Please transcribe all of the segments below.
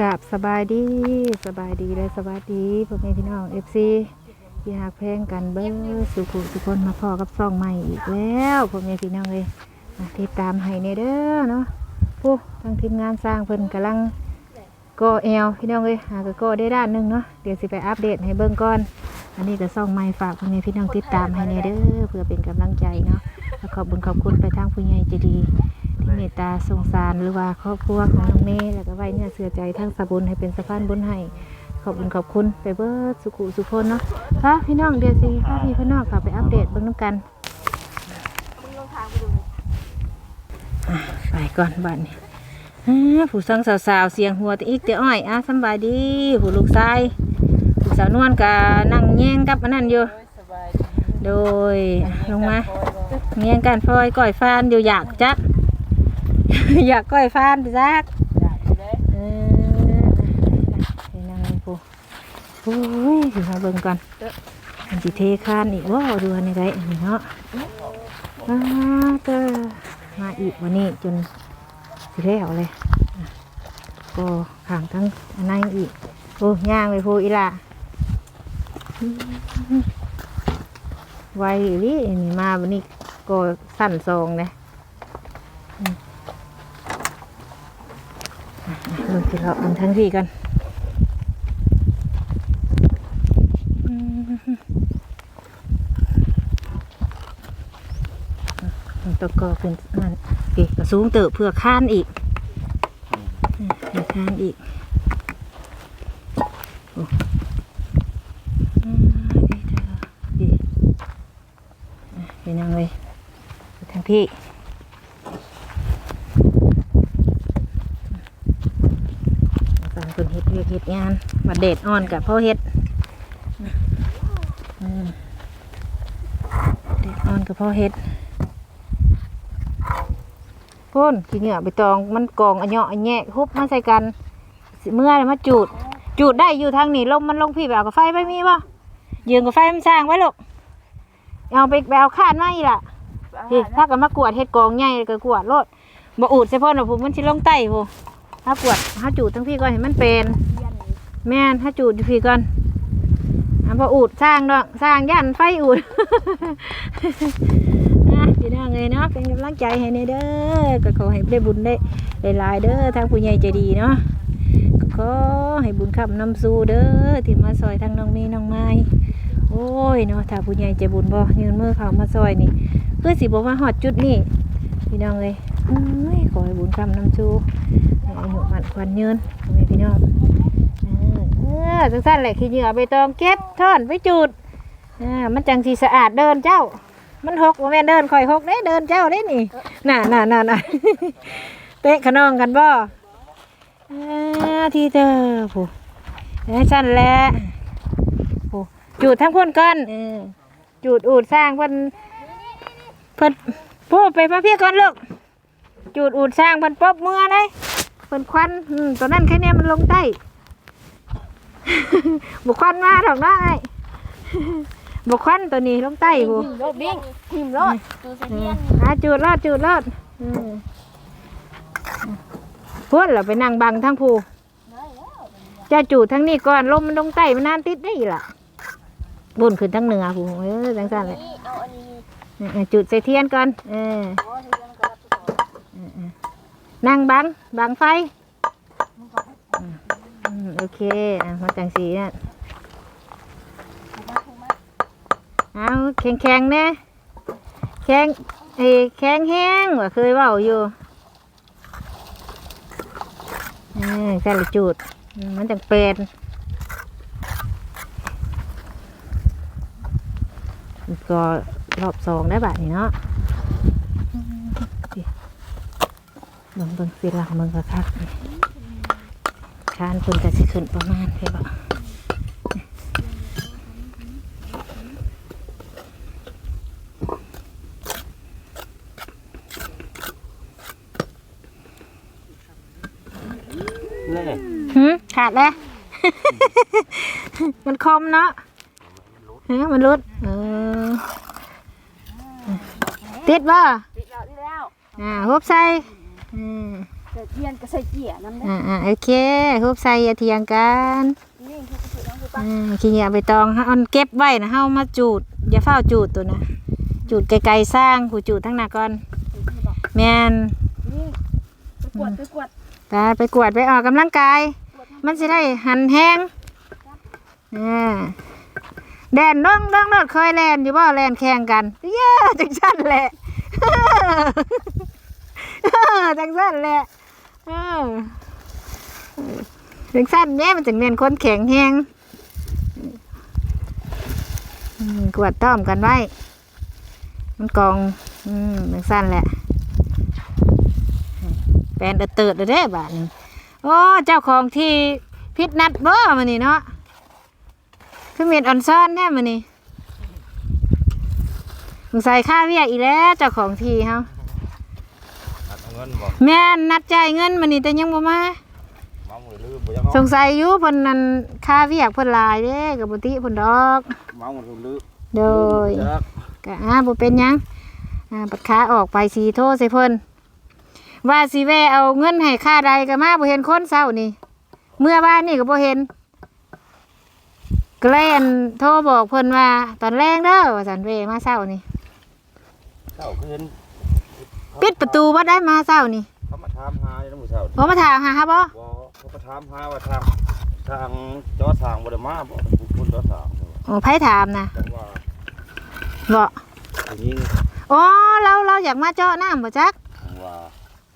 กับสบายดีสบายดีเลยสวัสดีพ่อแม่พี่น้องเอฟซีที่หักแพงกันเบิ้งสุขุสุคนมาพอกับซองใหม่อีกแล้วพ่อแม่พี่น้องเลยติดตามให้เนเด้อเนาะผู้ทางทีมงานสร้างเพิ่นกำลังก่อแอลพี่น้องเลยหากก่อได้ด้านหนึงเนาะเดี๋ยวสิไปอัปเดตให้เบิ่งก่อน อันนี้ก็ซองใหม่ฝากพ่อแม่พี่น้องติดตามให้เนเด้อเพื่อเป็นกำลังใจเนาะขอบคุญขอบคุณไปทางผู้ใหญ่ใจดี เมตตาสงสารหรือว่าครอบครัวของน้องเมย์แล้วก็ไว้เนี่ยเสือใจทั้งสะบุญให้เป็นสะพานบุญให้ขอบคุณขอบคุณไปเบิร์ดสุขุสุคนเนาะพระพี่น้องเดียวสิพระพี่พี่น้องกลับไปอัปเดตเบิ่งน้ำกันไปก่อนบ้านนี้ผู้สังสาวๆเสียงหัวตะอีกเตะอ้อยอะสบายดีผู้ลูกชายผู้สาวนวลกะนั่งแย่งกับอันนั้นอยู่โดยลงมาเมียงกันฟอยก่อยฟานอยู่อยากจัก อยากก้อยฟานไปซักเออไปนั่งเลยปูโอ้ยถึงมาเบิ่งก่อนมันสิเทคานอีกว่าดูอันนี้ได้เนาะอ้าเตอมาอีกวันนี้จนสิแล้วเลยก็ขังทั้งอันนั้นอีกโอ้ย่างเลยพูอีละไวอีนี่มาวันนี้ก็สั่นซองเลย ลงที่เราอันทั้งที่กันมันตะกอขึ้นนั่นอีกกระสูงเติบเพื่อข้านอีกเพื่อข้านอีกโอ้ยเธอดีไปนั่งเลยไปทางพี่ สั่งคนเฮ็ ดงานมาเดดอ่อนกับพ่อเฮ็ดเดดอ่อนกับพ่อเฮ็ดพ่นขี้เหงื่อไปตองมันกองอันเหยาะอันแยะฮุบมาใส่กันเมื่อเลยมาจูด จูดได้อยู่ทางนี้ลมมันลงพี่แบบกับไฟไปมีป่ะยืนกับไฟมันสร้างไว้ลูกเอาไปไปเอาคาดไมาอีกล่ะพี่ถ้ากันมากวดเฮ็ดกองใหญ่ก็กวดโลดบ่อูดใส่พ่นว่าผมมันสิลงไต้พูถ้ากวดถ้าจูดทั้งพี่ก่อนเห็นมันเป็น แม่นถ้าจูดอยู่พี่ก่อนอะพออูดสร้างดอกสร้างย่านไฟอูดนะพี่น้องเลยเนาะเป็นกำลังใจให้ในเด้อก็ขอให้ได้บุญได้หลายเด้อทางผู้ใหญ่ใจดีเนาะก็ขอให้บุญคำนำสู่เด้อที่มาซอยทางน้องเมย์น้องไม้โอ้ยเนาะถ้าผู้ใหญ่ใจบุญบ่ยืนมือเขามาซอยนี่เพื่อสิบ่มาหอดจุดนี่พี่น้องเลยเอ้ยขอให้บุญคำนำสู่ให้อายุมันควันยืนพี่น้อง อเออจังสั้นแหละขี้เหงื่อใบตองเก็บท่อนไปจูดอ่ามันจังสีสะอาดเดินเจ้า มันหกว่าแม่นเดินคอยหกได้เดินเจ้าได้นี่น่ะน่ะน่ะน่ะ เตะขนองกันบ่อ่าที่เธอผู้เอ้ยสั้นแหละผู้จูดทั้งพ่นก้อนเออจูดอูดสร้างเพิ่นเพิ่นพูดไปพระพี่ก่อนลูกจูดอูดสร้างเพิ่นปบมือเลยเพิ่นควันอืมตัวนั้นแค่เนี้ยมันลงใต้ บุควันมาดอกเนาะไอ้บุควันตัวนี้ลงใต้บุรถบิ้งหิมรถตูเสียนอ่าจูดรอดจูดรอดอืมพูดเหรอไปนั่งบังทั้งภูจะจูดทั้งนี้ก่อนลมมันลงใต้มันนานติดได้อีกล่ะบุญขึ้นทั้งเหนือภูเออจังสันเลยนี่เอาอันนี้เออจุดใส่เทียนก่อนเออโอ้ยเดี๋ยวมันก็รับตัวนั่งบังบังไฟอืมอืม โอเคอะมาจังสีน่ะเอาแข็งแข็งๆนะแข็งเอ้แข็งแห้งว่าเคยเว่าอยู่เออใส่ละจุดมมันจังเป็นก็รอบสองได้แบบนี้เนาะมเบิ่งเบิ่งสีหลังเบิ่งกระคักนี่ คานเพิ่นก็สิขึ้นประมาณเท่าบ่นี่หืมขาดแล้ว มันคมเนาะฮะมันรุดเออติดบ่ติดแล้วติดแล้วอ่าฮบใส่อืม เดี๋ยวเทียนก็ใส่เกียร์น้ำได้อ่าอ่าโอเคฮุบใส่อย่าเถียงกันนี่คือคือน้องคือปะอ่าขี้เหยาไปตองเฮาเอาเก็บไว้นะเฮามาจูดอย่าเฝ้าจูดตัวนะจูดไกลๆสร้างผู้จูดทั้งหน้าก่อนคือบอกแม่นนี่ไปกวดไปกวดตาไปกวดไปออกกำลังกายมันสิได้หันแห้งอ่าแดนน้องน้องนดเคยแลนอยู่บ่แลนแข่งกันเย้จังสั้นแหละ จังสั้นแหละ เออจังสั้นเนี่ยมันจึงเน้นคนแข็งแหงกวดต้อมกันไว้ มันกองอืมจังสั้นแหละแปลนเติร์ดๆเด้อบาดนี้โอ้เจ้าของที่พิษนัดเบ่มานี่เนาะคือเมียนอ่อนซ่อนแน่มานี่สงสัยค่าเวียอีแล้วเจ้าของทีเฮา งินบ่แม่นนัดจ่ายเงินมานี่แต่ยังบ่มามามือลืมบ่ยังสงสัยอยู่เพิ่นนั่นค่าเวียกเพิ่นหลายเด้กับบ่ติเพิ่นดอก มามือลืมโดยจักก็อ่าบ่เป็นหยังอ่าปัดขาออกไปสีโทษใส่เพิ่นว่าสิแวะเอาเงินให้ค่าใดก็มาบ่เห็นคนเช้านี่ เมื่อบ้านนี่ก็บ่เห็นก็เลยอั่นโทรบอกเพิ่นว่า ตอนแรงเด้อว่าสันเวมาเช้านี่ เจ้าคืน ปิดประตูบ่ได้มาเช้านี่เขามาถามหาอยู่นำมื้อเช้าบ่มาถามหาครับบ่บ่เขามาถามหาว่าทางทางจอทางบ่ได้มาบ่เป็นผู้จอทางโอ้ไผถามนะจังว่าบ่ผู้หญิงอ๋อเราเราอยากมาเจาะน้ำบ่จัก จังว่า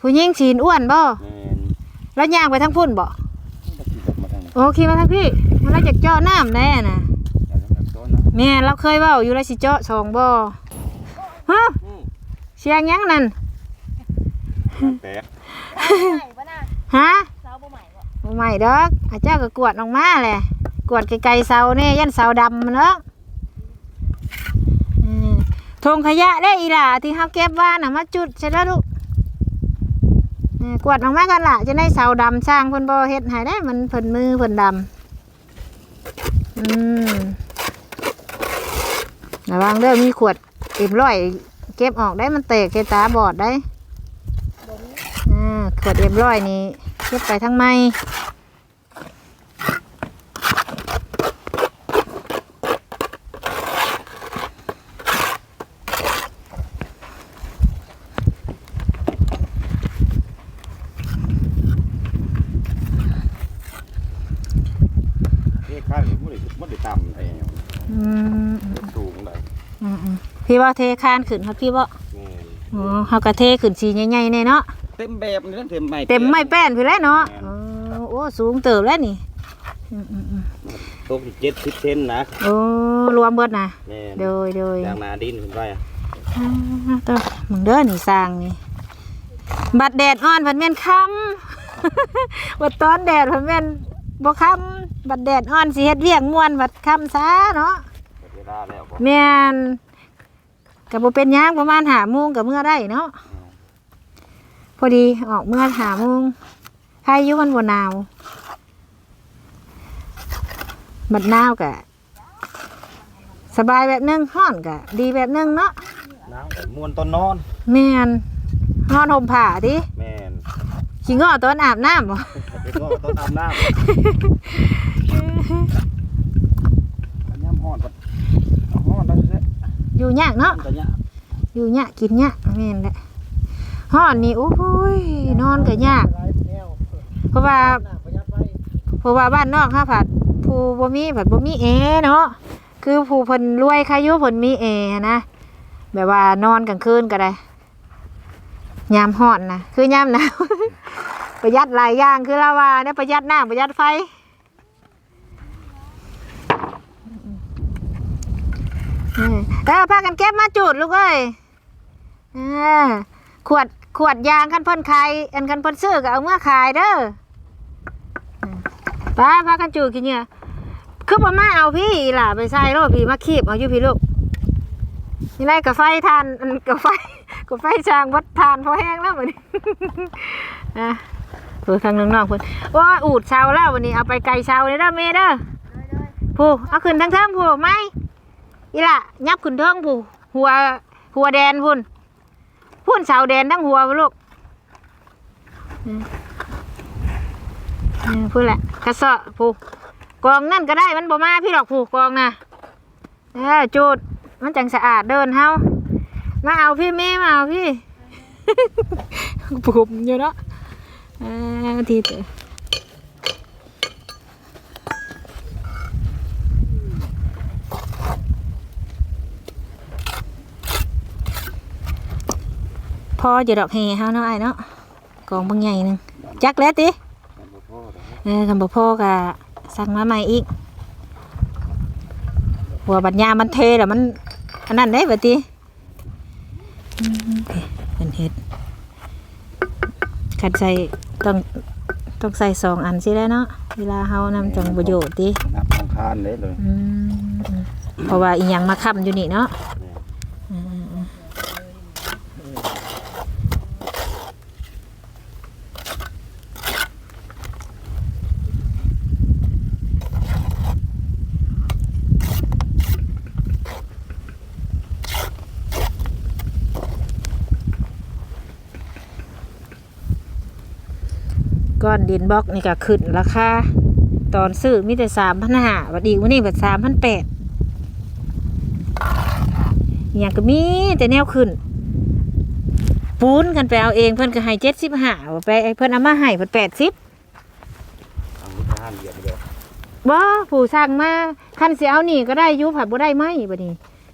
ผู้หญิงฉีนอ้วนบ่แม่นแล้วย่างไปทางพุ่นบ่บ่ขี่รถมาทางนี้โอเคมาทางพี่มันเราอยากเจาะน้ำแน่น่ะอย่างนั้นโซนนะแม่เราเคยเว้าอยู่แล้วสิเจาะสองบ่ฮะอืมเสียงหยังนั่น แตกใหม่ปะน่ะฮะเสาบ่ใหม่บ่บ่ใหม่ดอกอาเจ้าก็กวดออกมาแหละกวดไกลๆเสาแน่ยันเสาดำเนาะอืมทงขยะได้อีหล่าที่เฮาเก็บว่าน่ะมาจุดใช่แล้วลูกกวดออกมากันล่ะจะได้เสาดำสร้างเพิ่นบ่เฮ็ดให้ได้มันเพิ่นมือเพิ่นดำอืมระวังเด้อมีขวดเอ็มร้อยเก็บออกได้มันแตกใส่ตาบอดได้ อ่าขวดเอ็มร้อยนี่เก็บไปทั้งไม้เฮ็ดข้างนี่บ่ได้บ่ได้ต่ำไอ้อืมสูงได้อืมอืมพี่ว่าเทคานขึ้นครับพี่ว่าแม่นอ๋อเฮากระเทขึ้นสีใหญ่ๆแน่เนาะ เต็มแบบนี่เต็มไม้เต็มไม้แป้นพี่แล้วเนาะแม่นอ๋อโอ้สูงเติบแล้วนี่อืมอืมอืมตก70เซนนะโอ้รวมเบิดนะแม่นโดยโดยจากหนาดินขึ้นไปอะอ่าตัวมึงเด้อนี่สร้างนี่บัดแดดอ่อนเพันแม่นค่ำบัดตอนแดดเพันแม่นบ่ค่ำบัดแดดอ่อนสิเฮ็ดเวียกม่วนบัดค่ำซะเนาะหมดเวลาแล้วบ่แม่นก็บ่เป็นหยังประมาณหาโมงก็เมื่อได้เนาะ พอดีออกเมื่อหาโมงพายุมันบ่หนาว บัดหนาวก็สบายแบบนึงฮ้อนก็ดีแบบนึงเนาะน้ำก็ม่วนตอนนอน แม่นฮ้อนห่มผ้าดิแม่นขี้ง้อตอนอาบน้ำบ่ไปก็ต้นอาบน้ำอันยามฮ้อนก็ฮ้อนแล้วเด้อยู่ยากเนาะเนาะก็ยากอยู่ยากกินยากแม่นแหละ ฮ้อนนี่โอ้ยนอนก็ยาก เพราะว่าเพราะว่าบ้านนอกค่ะผัดผู้บ่มีผัดบ่มีแอเนาะคือผู้เพิ่นรวยใครอยู่เพิ่นมีแอนะแบบว่านอนกลางคืนก็ได้ยามฮ้อนนะคือยามหนาวประหยัดหลายอย่างคือเราว่าเนี่ยประหยัดน้ำประหยัดไฟเออพากันเก็บมาจูดลูกเอ้ยเออขวด ขวดยางคันเพิ่นขายอันคันเพิ่นซื้อก็เอาเมื่อขายเด้อไป้าพากันจูกินเนี่ยคือพ่อมาเอาพี่ล่ะไปใส่รถพี่มาคีบเอาอยู่พี่ลูกนี่ไรกับไฟทานอันกับไฟกับไฟจางวัดทานพอแห้งแล้ววันนี้นะเพื่อทางน้องๆเพื่อนว่าอูดเชาแล้ววันนี้เอาไปไก่เชาเลยเด้อเมเด้อผู้เอาขึ้นทั้งเทิงผู้ไหมอีล่ะยับขึ้นเทิงผู้หัวหัวแดนพุ่น พุ่นเสาแดนทั้งหัวพุ่ลูกอืมพูดแหละกระเซาะผูกกองนั่นก็ได้มันบ่มาพี่ดอกผูกกองนะเออจูดมันจังสะอาดเดินเฮามาเอาพี่แม่มาเอาพี่ผมอยู่เนาะอ่าทีเตอ พอจะดอกแห่เฮาเนาะไอ้ายเนาะกองบางใหญ่หนึงจักแล้วติมันบ่พอดอกเออคำบอกพ่อก็สั่งมาใหม่อีกหัวบัญญามันเทแล้วมันอันนั้นได้บัดทีอืมโอเคเป็นเห็ดขัดใส่ต้องต้องใส่สองอันสิแล้วเนาะเวลาเฮานำจังประโยชน์ตินับทางคานเลยเลยอืมเพราะว่าอีหยังมาค้ำอยู่นี่เนาะ ก้อนดินบล็อกนี่ก็ขึ้นราคาตอนซื้อมีแต่สามพันห้าวันอีกวันนี้แบบสามพันแปดอย่างก็มีแต่แนวขึ้น ปูนกันไปเอาเองเพื่อนก็ให้เจ็ดสิบห้าไปเพื่อนเอามาให้เพื่อนแปดสิบทางนี้ทหารเหยียบเลยบ่ผู้สั่งมาคันเสียเอานี่ก็ได้อยุผัดบ่ได้ไหมบัดนี้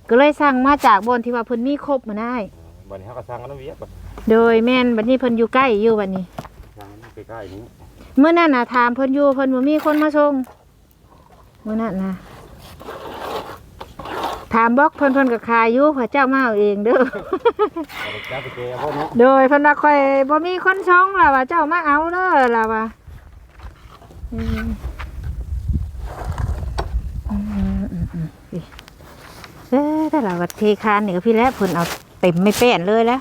ก็เลยสั่งมาจากบนที่ว่าเพิ่นมีครบมาได้บัดนี้เฮาก็สร้างกันแล้วเวียบบัดโดยแม่นบัดนี้เพิ่นอยู่ใกล้อยู่บัดนี้สร้าง ใกล้ๆนี้เมื่อนั้นน่ะถามเพิ่นอยู่เพิ่นบ่มีคนมาส่งเมื่อนั้นนะถามบอกเพิ่นเพิ่นก็ขายอยู่พระเจ้ามาเอาเองเด้อเอาไปจับไปเกยพวกนี้โดยเพิ่นว่าค่อยบ่มีคนส่งล่ะว่าเจ้ามาเอาเด้อล่ะว่าอืมอืมอืมอืมอีเอ้อถ้าเราวัดเทคานนี่ก็พี่แล้วเพิ่นเอาเต็มไม่แป้นเลยแล้ว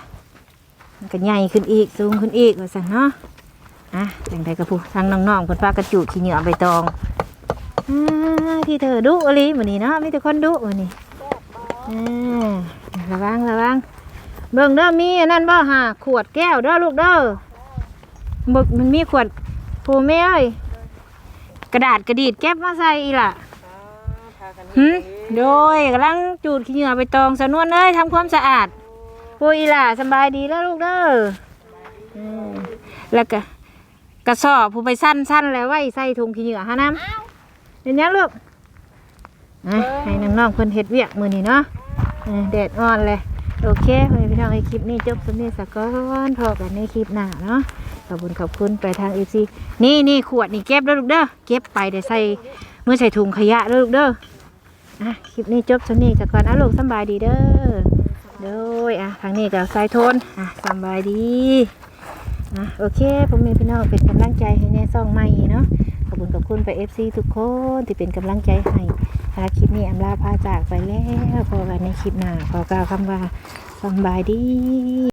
มันก็ใหญ่ขึ้นอีกสูงขึ้นอีกว่าซั่นเนาะ อะจังไดก็ผู้ทางน้องๆเพิ่นพากันจูดขี้เหงื่อใบตองอ่าที่เธอดุอหลีมื้อนี้เนาะมีแต่คนดุมื้อนี้อ่าระวังระวังเบิ่งเด้อมีอันนั้นบ่ฮะขวดแก้วเด้อลูกเด้อบึกมันมีขวดผูแม่เอ้ยกระดาษกระดีดเก็บมาใส่อีหล่ะหึโดยกำลังจูดขี้เหงื่อไปตองสะนวนเอ้ยทำความสะอาดพูอีหล่ะสำบายดีแล้วลูกเด้ออืมแล้วก็ กระสอบผู้ไปสั้นสั้นๆแล้วไว้ใส่ถุงขี้เหงื่อฮะน้ำเป็นยังลูกอะให้น้องๆเพิ่นเฮ็ดเวียกมื้อนี้เนาะเออแดดอ่อนเลยโอเคเพื่อนพี่น้องในคลิปนี้จบสำเนียงสักก้อนพอกันในคลิปหน้าเนาะขอบคุณขอบคุณไปทางเอซีนี่นี่ขวดนี่เก็บแล้วลูกเด้อเก็บไปเดี๋ยวใส่เมื่อใส่ถุงขยะแล้วลูกเด้ออะคลิปนี้จบสำเนียงสักก่อนอะลูกสำบายดีเด้อโดยอะทางนี้กับสายโทนอะสำบายดี นะโอเคผมมีพี่น้องเป็นกำลังใจให้แน่ซ่องใหม่เนาะขอบคุณขอบคุณไปเอฟซีทุกคนที่เป็นกำลังใจให้ภาคลิปนี้อำลาพาจากไปแล้วพอกันในคลิปหน้าขอกล่าวคำว่าสบายดี